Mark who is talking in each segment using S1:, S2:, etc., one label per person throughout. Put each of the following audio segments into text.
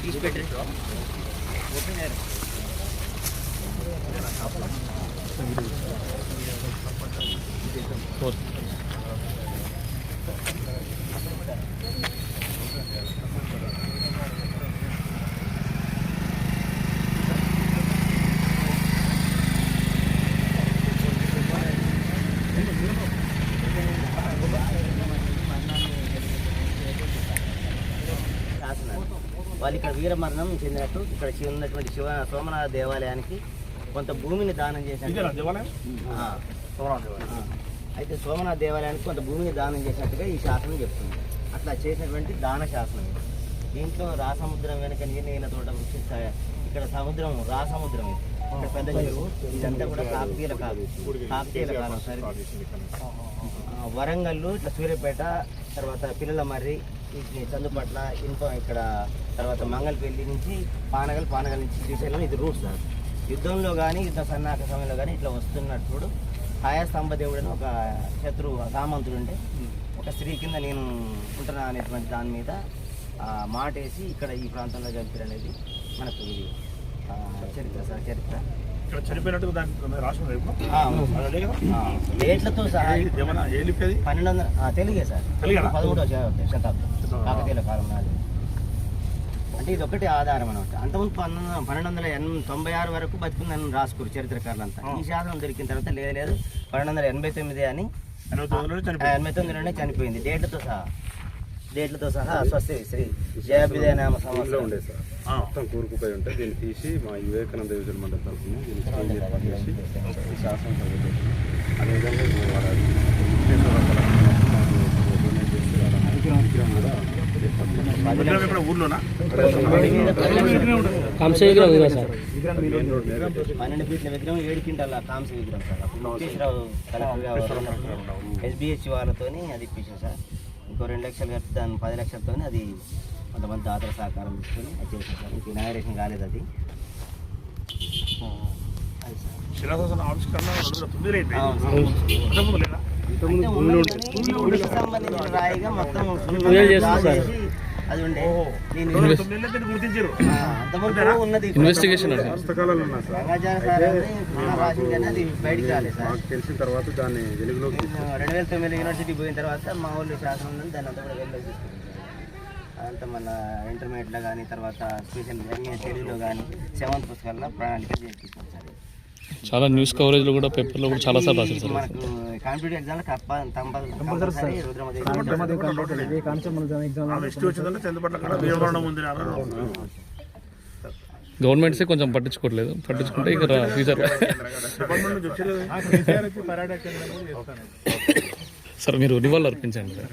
S1: తీసి పెట్టండి ఓకే వాళ్ళు ఇక్కడ వీరమరణం చెందినట్టు ఇక్కడ ఉన్నటువంటి శివ సోమనాథ దేవాలయానికి కొంత భూమిని దానం
S2: సోమనాథ దేవాలయం?
S1: ఆ. అయితే సోమనాథ దేవాలయానికి కొంత భూమిని దానం చేసినట్టుగా ఈ శాసనం చెప్తుంది. అట్లా చేసినటువంటి దాన శాసనం దీంట్లో రాసముద్రం వెనక నీళ్ళ తోట వృక్ష స్థాయి. ఇక్కడ సముద్రం రాసముద్రం ఇది. ఇక్కడ పెద్ద చెరువు ఇదంతా కూడా కాకతీయుల కాలం. కాకతీయుల కాలం సార్. వరంగల్లు ఇట్లా సూర్యాపేట తర్వాత పిల్లల మర్రి చందుపట్ల ఇనుప ఇక్కడ తర్వాత మంగళపల్లి నుంచి పానగల్ పానగల్ నుంచి శ్రీశైలం ఇది రూట్ సార్. యుద్ధంలో కానీ యుద్ధ సన్నాహక సమయంలో కానీ ఇట్లా వస్తున్నప్పుడు హాయా స్తంభదేవుడు అని ఒక శత్రువు సామంతుడు ఉంటే ఒక స్త్రీ కింద నేను ఉంటున్నా అనేటువంటి దాని మీద మాట వేసి ఇక్కడ ఈ ప్రాంతంలో జరిపారు అనేది మనకు ఇది చరిత్ర సార్ చరిత్ర.
S2: ఇక్కడ చనిపోయినట్టు దానికి రాసి
S1: డేట్లతో సహా
S2: ఏమన్నా ఏ లిపి అది?
S1: పన్నెండు వందల తెలుగే సార్? పదమూడవ శ- శతాబ్దం. కాకతీయుల కాలం నాది. అంటే ఇది ఒకటి ఆధారం అనమాట అంతకుముందు పన్నెండు పన్నెండు వందల ఎన్- తొంభై ఆరు వరకు బతుకుందని రాసుకురు చరిత్రకారులంతా. ఈ శాసనం దొరికిన తర్వాత లేదు లేదు. పన్నెండు వందల ఎనభై తొమ్మిది అని
S2: ఎనభై
S1: ఎనభై తొమ్మిదిలోనే చనిపోయింది. డేట్లతో సహా. డేట్లతో సహా స్వస్తి శ్రీ జయాభిదయనామ సంవత్సరం.
S3: ఉండే సార్. మొత్తం కూరుకుపోయి ఉంటే దీన్ని తీసి మా వివేకానంద యోజన మండలి తరఫున దీన్ని చేంజ్ ఏర్పాటు చేసి శాసనం అదేవిధంగా
S1: పన్నెండు ఫీట్ల విగ్రహం ఏడు క్వింటాల కాంస్య విగ్రహం సార్. ఎస్బిహెచ్ వాళ్ళతోని అది ఇప్పించాం సార్. ఇంకో రెండు లక్షలు కట్టి దాని పది లక్షలతో అది కొంతమంది దాతల సహకారం తీసుకొని అది చేసాం సార్ ఇంక ఇనాగరేషన్ కాలేదు అది.
S2: శిలాశాసన ఆవిష్కరణ
S1: సంబంధించిన రాయిగా మొత్తం అది ఉండే. అంతకుముందు ఉన్నది
S4: ఇన్వెస్టిగేషన్
S1: అది బయటికి రాలేదు సార్.
S3: తెలిసిన తర్వాత దాన్ని వెలుగులోకి
S1: నేను రెండు వేల తొమ్మిది యూనివర్సిటీ పోయిన తర్వాత మా ఊళ్ళో శాసనం ఉంది దాన్ని అంతా కూడా వెళ్ళి అదంతా మన ఇంటర్మీడియట్లో కానీ తర్వాత స్పెషల్ ఎంఏ తెలుగులో కానీ సెవెంత్ పుస్తకాల్లో ప్రణాళిక చేసి తీసుకుంటాం సార్
S4: చాలా న్యూస్ కవరేజ్లో కూడా పేపర్లో కూడా చాలా సార్లు రాశారు సార్. గవర్నమెంట్సే కొంచెం పట్టించుకోవట్లేదు. పట్టించుకుంటే ఇక ఫ్యూచర్ సార్ మీరు రివాల్వ్ అర్పించండి సార్.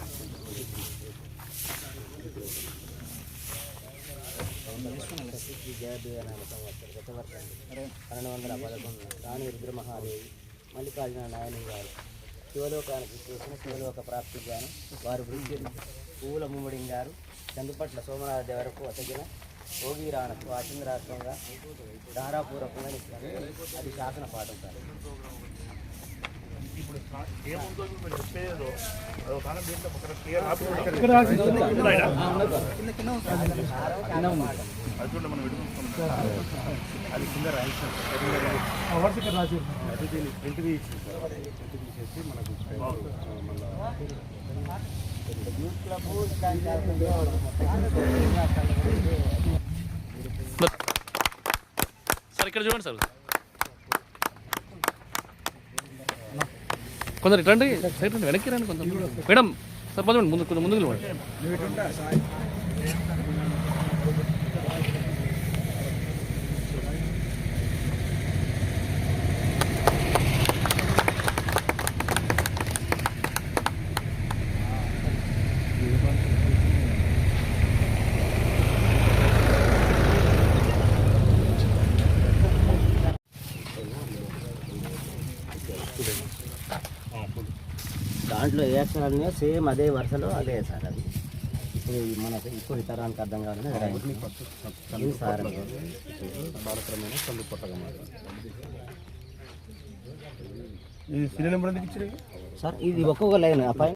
S4: అలర్ట్ చేయమని
S1: పన్నెండు వందల పదకొండు రాణి రుద్రమహాదేవి మల్లికార్జున నాయని గారు శివలోకానికి చేసిన శివలోక ప్రాప్తి గాను వారు వృద్ధి పువ్వుల ముమ్మడి గారు చందుపట్ల సోమనాథ దేవరకు అతగిన భోగిరాణకు ఆచంద్రాత్మకంగా ధారాపూర్వకంగా అది శాసన పాఠం
S2: ఏముందో మీరు చెప్పేదో అదో కాలం దీంట్లో ఒక క్లియర్ అది చూడండి మనం విడుకుంటున్నాం
S3: అది కింద అది దీన్ని ప్రింట్ తీసి ప్రింట్ తీసేసి మనకు
S4: సార్ ఇక్కడ చూడండి సార్. కొందరు ఇట్లాంటి సైడ్ రండి వెనక్కి రండి కొంచెం మేడం సార్ పదండి ముందు కొంచెం ముందుకు
S1: దాంట్లో ఏ అక్షరాలు ఉన్నాయో సేమ్ అదే వరుసలో అదే సార్ అది. ఇప్పుడు ఈ మన ఇప్పుడు తరానికి అర్థం కావాలని సార్.
S3: బాలక్రమేణ చందు పొట్టగా
S1: సార్ ఇది ఒక్కొక్క లైన్ ఆ పైన